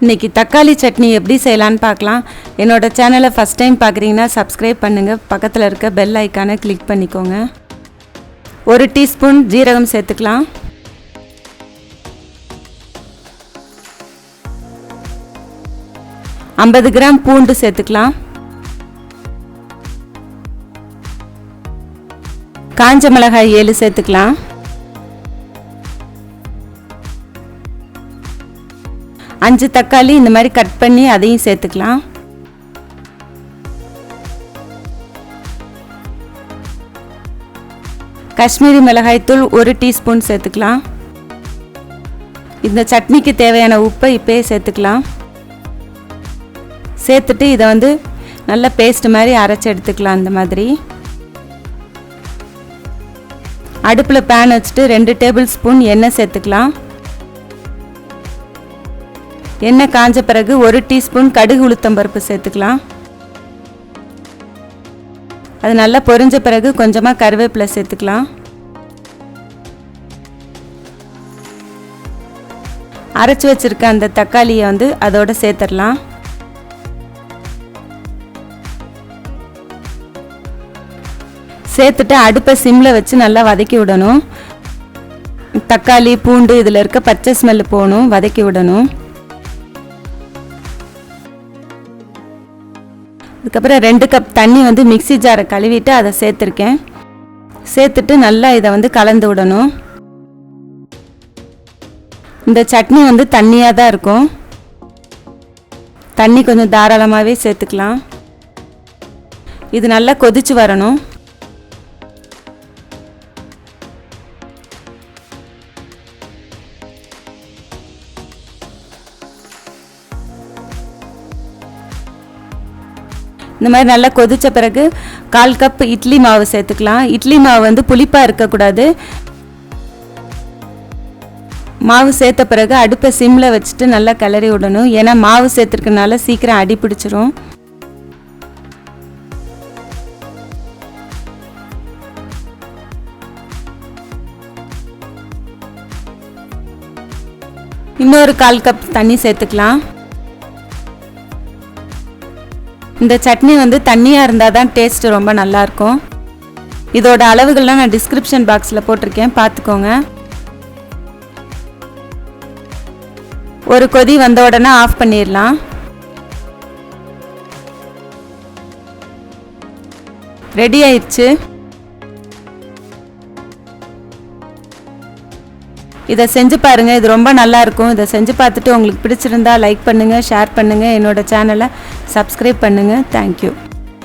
இன்றைக்கி தக்காளி சட்னி எப்படி செய்யலான்னு பார்க்கலாம். என்னோட சேனலை ஃபஸ்ட் டைம் பார்க்குறீங்கன்னா சப்ஸ்கிரைப் பண்ணுங்கள் பக்கத்தில் இருக்க பெல் ஐக்கானை கிளிக் பண்ணிக்கோங்க. ஒரு டீஸ்பூன் ஜீரகம் சேர்த்துக்கலாம். ஐம்பது கிராம் பூண்டு சேர்த்துக்கலாம். காஞ்ச மிளகாய் ஏழு சேர்த்துக்கலாம். அஞ்சு தக்காளி இந்த மாதிரி கட் பண்ணி அதையும் சேர்த்துக்கலாம். காஷ்மீரி மிளகாய்த்தூள் ஒரு டீஸ்பூன் சேர்த்துக்கலாம். இந்த சட்னிக்கு தேவையான உப்பை இப்போயே சேர்த்துக்கலாம். சேர்த்துட்டு இதை வந்து நல்ல பேஸ்ட் மாதிரி அரைச்சி எடுத்துக்கலாம் இந்த மாதிரி. அடுப்பில் பேன் வச்சுட்டு ரெண்டு டேபிள் ஸ்பூன் எண்ணெய் சேர்த்துக்கலாம். எண்ணெய் காஞ்ச பிறகு ஒரு டீஸ்பூன் கடுகு உளுத்தம் பருப்பு சேர்த்துக்கலாம். அது நல்லா பொரிஞ்ச பிறகு கொஞ்சமாக கருவேப்பிலை சேர்த்துக்கலாம். அரைச்சி வச்சுருக்க அந்த தக்காளியை வந்து அதோட சேர்த்துடலாம். சேர்த்துட்டு அடுப்பை சிம்மில் வச்சு நல்லா வதக்கி விடணும். தக்காளி பூண்டு இதில் இருக்க பச்சை ஸ்மெல்லு போகணும் வதக்கி விடணும். அதுக்கப்புறம் ரெண்டு கப் தண்ணி வந்து மிக்சி ஜாரை கழுவிட்டு அதை சேர்த்துருக்கேன். சேர்த்துட்டு நல்லா இதை வந்து கலந்து விடணும். இந்த சட்னி வந்து தண்ணியாக தான் இருக்கும். தண்ணி கொஞ்சம் தாராளமாகவே சேர்த்துக்கலாம். இது நல்லா கொதிச்சு வரணும். இந்த மாதிரி நல்லா கொதித்த பிறகு கால் கப் இட்லி மாவு சேர்த்துக்கலாம். இட்லி மாவு வந்து புளிப்பாக இருக்கக்கூடாது. மாவு சேர்த்த பிறகு அடுப்பை சிம்மில் வச்சுட்டு நல்லா கிளறி விடணும். ஏன்னா மாவு சேர்த்துருக்கனால சீக்கிரம் அடி பிடிச்சிரும். இன்னொரு கால் கப் தண்ணி சேர்த்துக்கலாம். இந்த சட்னி வந்து தண்ணியாக இருந்தால் தான் டேஸ்ட்டு ரொம்ப நல்லாயிருக்கும். இதோட அளவுகள்லாம் நான் டிஸ்கிரிப்ஷன் பாக்ஸில் போட்டிருக்கேன். பார்த்துக்கோங்க. ஒரு கொதி வந்த உடனே ஆஃப் பண்ணிடலாம். ரெடி ஆயிடுச்சு. இதை செஞ்சு பாருங்கள் இது ரொம்ப நல்லாயிருக்கும். இதை செஞ்சு பார்த்துட்டு உங்களுக்கு பிடிச்சிருந்தா லைக் பண்ணுங்கள் ஷேர் பண்ணுங்கள் என்னோட சேனலை சப்ஸ்கிரைப் பண்ணுங்கள் தேங்க்யூ